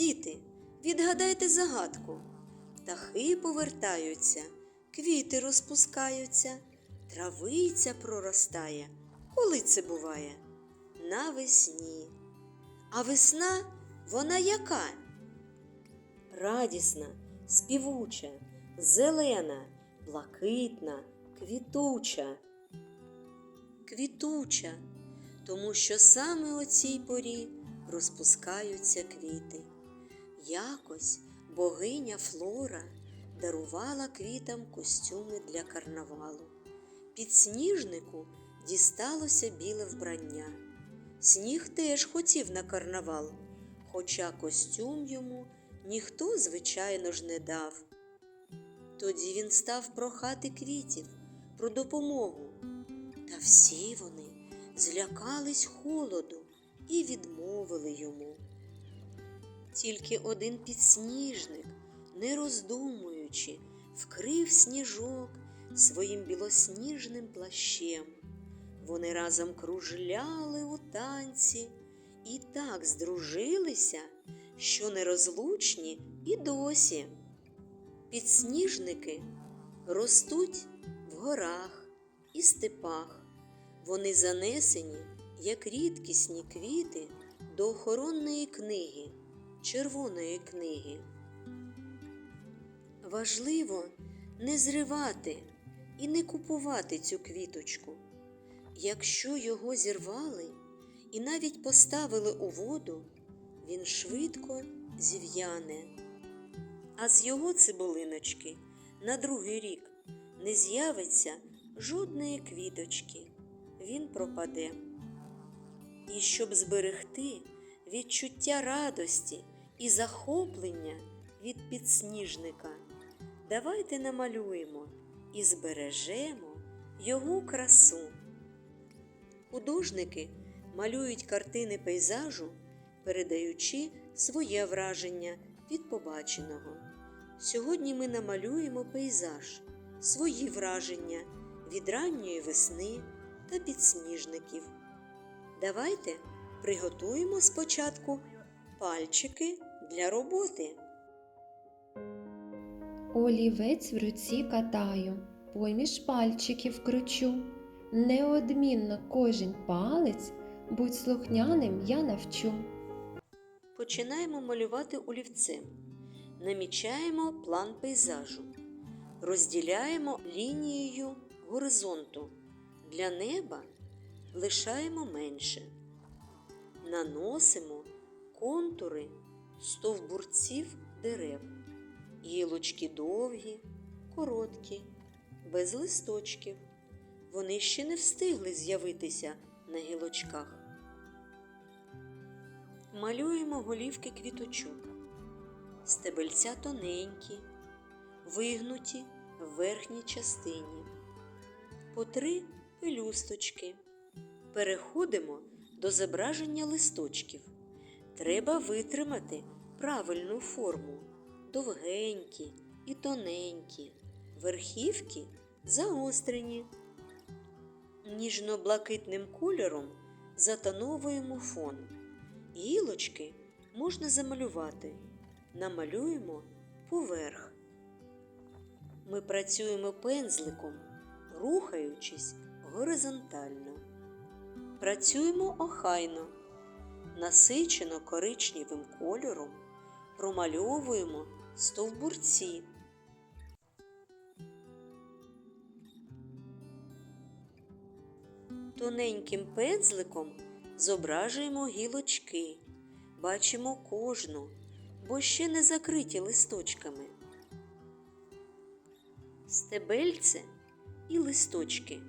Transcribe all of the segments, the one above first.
Діти, відгадайте загадку. Птахи повертаються, квіти розпускаються, травиця проростає. Коли це буває? Навесні. А весна вона яка? Радісна, співуча, зелена, блакитна, квітуча. Квітуча, тому що саме о цій порі розпускаються квіти. Якось богиня Флора дарувала квітам костюми для карнавалу. Підсніжнику дісталося біле вбрання. Сніг теж хотів на карнавал, хоча костюм йому ніхто, звичайно ж, не дав. Тоді він став прохати квітів про допомогу. Та всі вони злякались холоду і відмовили йому. Тільки один підсніжник, не роздумуючи, вкрив сніжок своїм білосніжним плащем. Вони разом кружляли у танці і так здружилися, що нерозлучні і досі. Підсніжники ростуть в горах і степах. Вони занесені, як рідкісні квіти, до охоронної книги, червоної книги. Важливо не зривати і не купувати цю квіточку. Якщо його зірвали і навіть поставили у воду, він швидко зів'яне. А з його цибулиночки на другий рік не з'явиться жодної квіточки, він пропаде. І щоб зберегти відчуття радості і захоплення від підсніжника, давайте намалюємо і збережемо його красу. Художники малюють картини пейзажу, передаючи своє враження від побаченого. Сьогодні ми намалюємо пейзаж, свої враження від ранньої весни та підсніжників. Давайте приготуємо спочатку пальчики для роботи. Олівець в руці катаю, поміж пальчиків кручу. Неодмінно кожен палець, будь слухняним я навчу. Починаємо малювати олівцем. Намічаємо план пейзажу. Розділяємо лінією горизонту. Для неба лишаємо менше. Наносимо контури стовбурців дерев. Гілочки довгі, короткі, без листочків. Вони ще не встигли з'явитися на гілочках. Малюємо голівки квіточок. Стебельця тоненькі, вигнуті в верхній частині. По три пелюсточки. Переходимо до зображення листочків. Треба витримати правильну форму. Довгенькі і тоненькі. Верхівки загострені. Ніжно-блакитним кольором затоновуємо фон. Гілочки можна замалювати. Намалюємо поверх. Ми працюємо пензликом, рухаючись горизонтально. Працюємо охайно, насичено коричневим кольором, промальовуємо стовбурці. Тоненьким пензликом зображуємо гілочки, бачимо кожну, бо ще не закриті листочками. Стебельце і листочки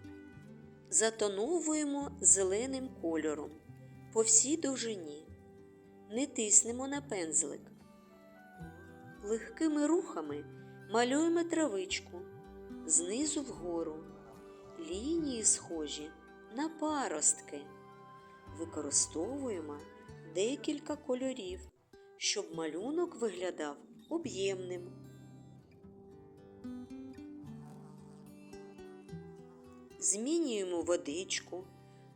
затоновуємо зеленим кольором по всій довжині, не тиснемо на пензлик. Легкими рухами малюємо травичку знизу вгору, лінії схожі на паростки. Використовуємо декілька кольорів, щоб малюнок виглядав об'ємним. Змінюємо водичку,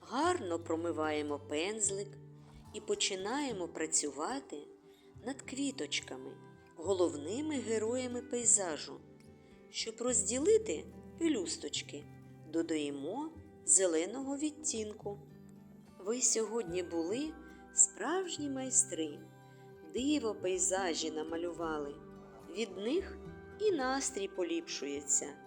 гарно промиваємо пензлик і починаємо працювати над квіточками, головними героями пейзажу. Щоб розділити пелюсточки, додаємо зеленого відтінку. Ви сьогодні були справжні майстри, диво пейзажі намалювали. Від них і настрій поліпшується.